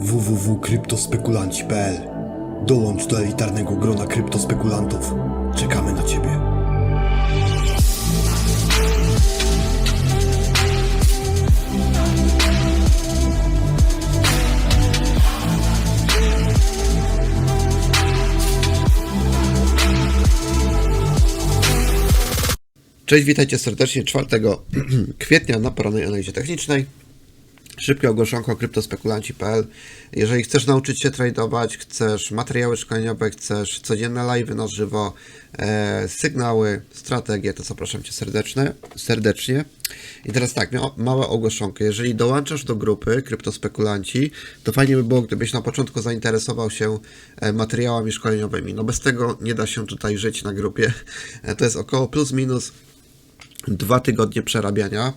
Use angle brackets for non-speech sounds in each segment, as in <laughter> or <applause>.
www.kryptospekulanci.pl Dołącz do elitarnego grona kryptospekulantów. Czekamy na Ciebie. Cześć, witajcie serdecznie 4 <clears throat> kwietnia na porannej analizie technicznej. Szybkie ogłoszonko kryptospekulanci.pl. Jeżeli chcesz nauczyć się tradować, chcesz materiały szkoleniowe, chcesz codzienne live na żywo, e, sygnały, strategie, to zapraszam Cię serdeczne, serdecznie. I teraz tak, małe ogłoszonko. Jeżeli dołączasz do grupy kryptospekulanci, to fajnie by było, gdybyś na początku zainteresował się e, materiałami szkoleniowymi. No bez tego nie da się tutaj żyć na grupie. E, To jest około plus minus dwa tygodnie przerabiania,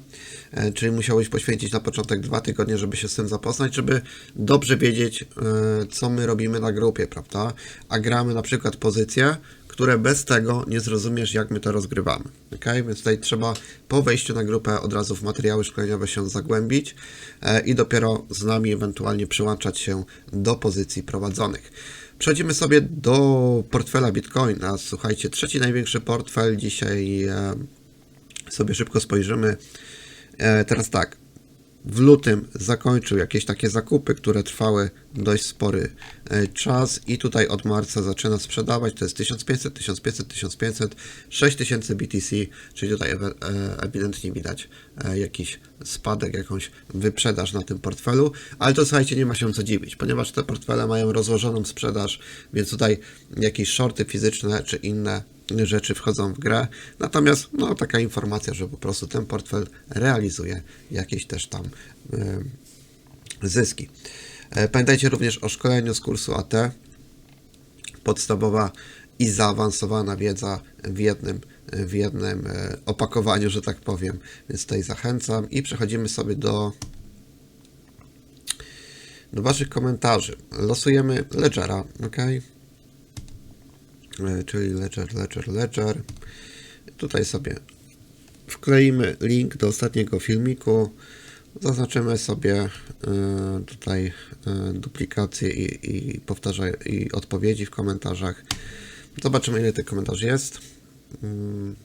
e, czyli musiałeś poświęcić na początek dwa tygodnie, żeby się z tym zapoznać, żeby dobrze wiedzieć, e, co my robimy na grupie, prawda? A gramy na przykład pozycje, które bez tego nie zrozumiesz, jak my to rozgrywamy. ok? Więc tutaj trzeba po wejściu na grupę od razu w materiały szkoleniowe się zagłębić e, i dopiero z nami ewentualnie przyłączać się do pozycji prowadzonych. Przechodzimy sobie do portfela Bitcoina. Słuchajcie, trzeci największy portfel dzisiaj sobie szybko spojrzymy. E, teraz tak. W lutym zakończył jakieś takie zakupy, które trwały dość spory e, czas i tutaj od marca zaczyna sprzedawać. To jest 1500, 1500, 1500, 6000 BTC, czyli tutaj e, ewidentnie widać jakiś spadek, jakąś wyprzedaż na tym portfelu, ale to słuchajcie, nie ma się co dziwić, ponieważ te portfele mają rozłożoną sprzedaż, więc tutaj jakieś shorty fizyczne czy inne rzeczy wchodzą w grę. Natomiast no, taka informacja, że po prostu ten portfel realizuje jakieś też tam y, zyski. E, Pamiętajcie również o szkoleniu z kursu AT. Podstawowa i zaawansowana wiedza w jednym, w jednym e, opakowaniu, że tak powiem. Więc tutaj zachęcam i przechodzimy sobie do do Waszych komentarzy. Losujemy Ledgera, ok? E, czyli Ledger, Ledger, Ledger. Tutaj sobie wkleimy link do ostatniego filmiku. Zaznaczymy sobie e, tutaj e, duplikację i, i, powtarza, i odpowiedzi w komentarzach. Zobaczymy, ile tych komentarzy jest. Mm.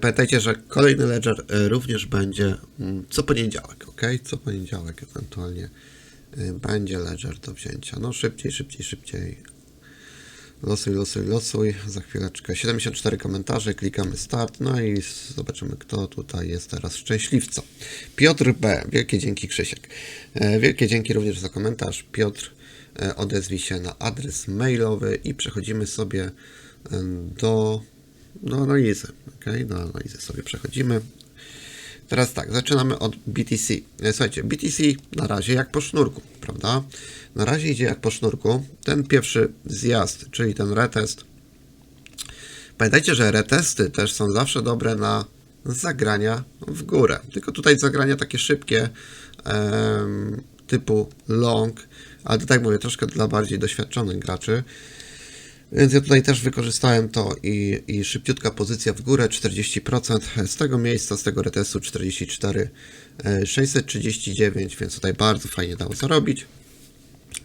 Pamiętajcie, że kolejny ledger również będzie mm, co poniedziałek, ok? Co poniedziałek ewentualnie będzie ledger do wzięcia. No szybciej, szybciej, szybciej. Losuj, losuj, losuj. Za chwileczkę 74 komentarze, klikamy start, no i zobaczymy, kto tutaj jest teraz szczęśliwcą. Piotr B. Wielkie dzięki, Krzysiek. E, Wielkie dzięki również za komentarz. Piotr, e, odezwij się na adres mailowy i przechodzimy sobie e, do, do analizy. Okay? Do analizy sobie przechodzimy. Teraz tak, zaczynamy od BTC. E, Słuchajcie, BTC na razie jak po sznurku, prawda? Na razie idzie jak po sznurku. Ten pierwszy zjazd, czyli ten retest. Pamiętajcie, że retesty też są zawsze dobre na zagrania w górę. Tylko tutaj zagrania takie szybkie, typu long, ale tak mówię, troszkę dla bardziej doświadczonych graczy. Więc ja tutaj też wykorzystałem to i, i szybciutka pozycja w górę 40% z tego miejsca, z tego retestu 44 e, 639, więc tutaj bardzo fajnie dało zarobić.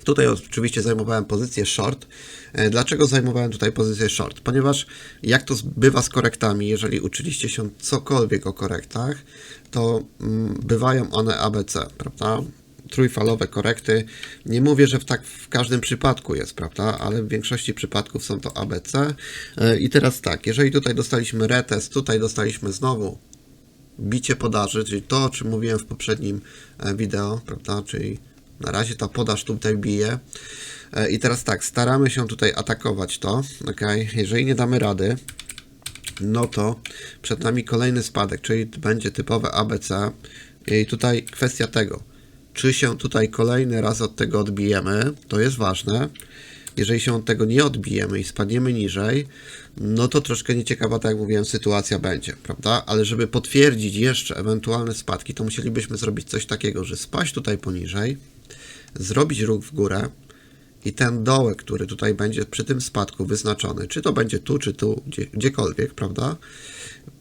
Tutaj oczywiście zajmowałem pozycję short. E, Dlaczego zajmowałem tutaj pozycję short? Ponieważ jak to bywa z korektami, jeżeli uczyliście się cokolwiek o korektach, to mm, bywają one ABC, prawda? Trójfalowe korekty. Nie mówię, że w tak w każdym przypadku jest, prawda? Ale w większości przypadków są to ABC. E, I teraz tak, jeżeli tutaj dostaliśmy retest, tutaj dostaliśmy znowu bicie podaży, czyli to, o czym mówiłem w poprzednim e, wideo, prawda? Czyli na razie ta podaż tutaj bije. E, I teraz tak, staramy się tutaj atakować to, ok? Jeżeli nie damy rady, no to przed nami kolejny spadek, czyli będzie typowe ABC. I tutaj kwestia tego, czy się tutaj kolejny raz od tego odbijemy, to jest ważne. Jeżeli się od tego nie odbijemy i spadniemy niżej, no to troszkę nieciekawa, tak jak mówiłem, sytuacja będzie, prawda? Ale żeby potwierdzić jeszcze ewentualne spadki, to musielibyśmy zrobić coś takiego, że spaść tutaj poniżej, zrobić ruch w górę i ten dołek, który tutaj będzie przy tym spadku wyznaczony, czy to będzie tu, czy tu, gdzie, gdziekolwiek, prawda?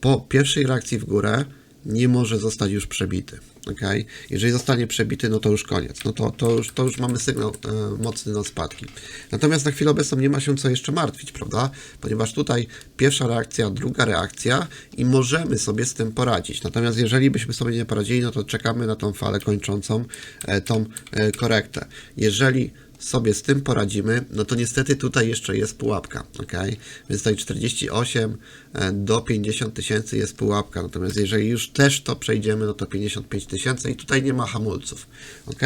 Po pierwszej reakcji w górę nie może zostać już przebity. Okay? Jeżeli zostanie przebity, no to już koniec. No to, to, już, to już mamy sygnał e, mocny na spadki. Natomiast na chwilę obecną nie ma się co jeszcze martwić, prawda? Ponieważ tutaj pierwsza reakcja, druga reakcja i możemy sobie z tym poradzić. Natomiast jeżeli byśmy sobie nie poradzili, no to czekamy na tą falę kończącą e, tą e, korektę. Jeżeli sobie z tym poradzimy, no to niestety tutaj jeszcze jest pułapka, ok? Więc tutaj 48 e, do 50 tysięcy jest pułapka, natomiast jeżeli już też to przejdziemy, no to 55 tysięcy i tutaj nie ma hamulców, ok?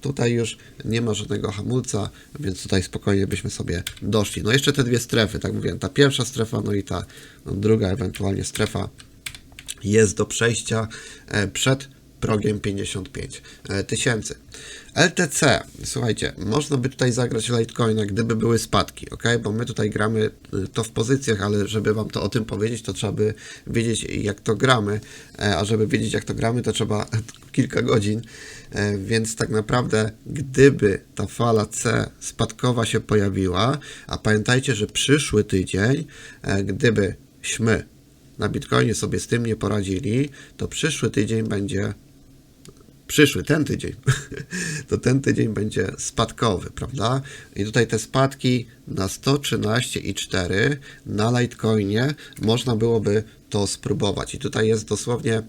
Tutaj już nie ma żadnego hamulca, więc tutaj spokojnie byśmy sobie doszli. No jeszcze te dwie strefy, tak mówiłem, ta pierwsza strefa, no i ta no, druga ewentualnie strefa jest do przejścia e, przed progiem 55 e, tysięcy. LTC, słuchajcie, można by tutaj zagrać Litecoina, gdyby były spadki, ok? Bo my tutaj gramy y, to w pozycjach, ale żeby Wam to o tym powiedzieć, to trzeba by wiedzieć, jak to gramy, e, a żeby wiedzieć, jak to gramy, to trzeba <laughs> kilka godzin, E, więc tak naprawdę, gdyby ta fala C spadkowa się pojawiła, a pamiętajcie, że przyszły tydzień, e, gdybyśmy na Bitcoinie sobie z tym nie poradzili, to przyszły tydzień będzie przyszły, ten tydzień, <laughs> to ten tydzień będzie spadkowy, prawda? I tutaj te spadki na 113,4 na Litecoinie można byłoby to spróbować. I tutaj jest dosłownie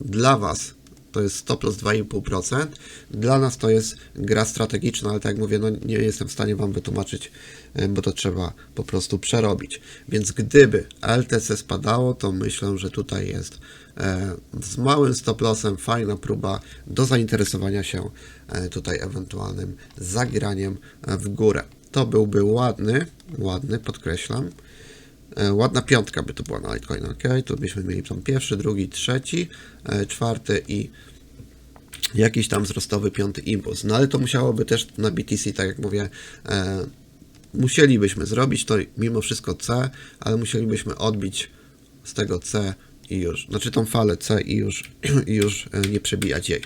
dla Was to jest 100 plus 2,5%. Dla nas to jest gra strategiczna, ale tak jak mówię, no nie jestem w stanie Wam wytłumaczyć, e, bo to trzeba po prostu przerobić. Więc gdyby LTC spadało, to myślę, że tutaj jest e, z małym stop lossem fajna próba do zainteresowania się e, tutaj ewentualnym zagraniem w górę. To byłby ładny, ładny, podkreślam, Ładna piątka by to była na Litecoin, ok? Tu byśmy mieli tam pierwszy, drugi, trzeci, e, czwarty i jakiś tam wzrostowy piąty impuls. No ale to musiałoby też na BTC, tak jak mówię, e, musielibyśmy zrobić to mimo wszystko C, ale musielibyśmy odbić z tego C i już, znaczy tą falę C i już, <clears throat> i już e, nie przebijać jej.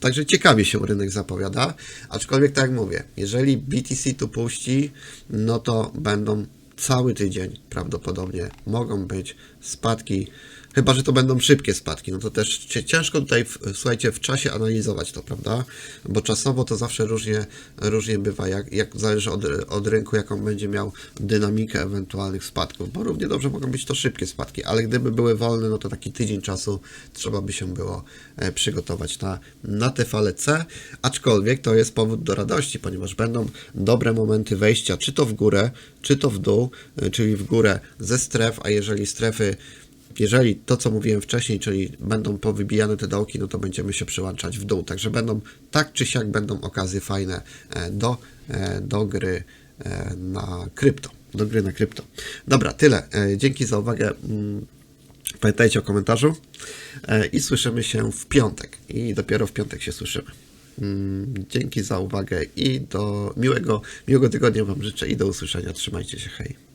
Także ciekawie się rynek zapowiada, aczkolwiek tak jak mówię, jeżeli BTC tu puści, no to będą cały tydzień prawdopodobnie mogą być spadki, chyba że to będą szybkie spadki, no to też ciężko tutaj, w, słuchajcie, w czasie analizować to, prawda? Bo czasowo to zawsze różnie, różnie bywa, jak, jak zależy od, od rynku, jaką będzie miał dynamikę ewentualnych spadków, bo równie dobrze mogą być to szybkie spadki, ale gdyby były wolne, no to taki tydzień czasu trzeba by się było e, przygotować na, na te fale C, aczkolwiek to jest powód do radości, ponieważ będą dobre momenty wejścia, czy to w górę, czy to w dół, e, czyli w górę ze stref, a jeżeli strefy jeżeli to, co mówiłem wcześniej, czyli będą powybijane te dołki, no to będziemy się przyłączać w dół. Także będą, tak czy siak, będą okazje fajne e, do, e, do gry e, na krypto. Do gry na krypto. Dobra, tyle. Dzięki za uwagę. Mm, Pamiętajcie o komentarzu i słyszymy się w piątek. I dopiero w piątek się słyszymy. Mm, Dzięki za uwagę i do miłego, miłego tygodnia Wam życzę i do usłyszenia. Trzymajcie się, hej.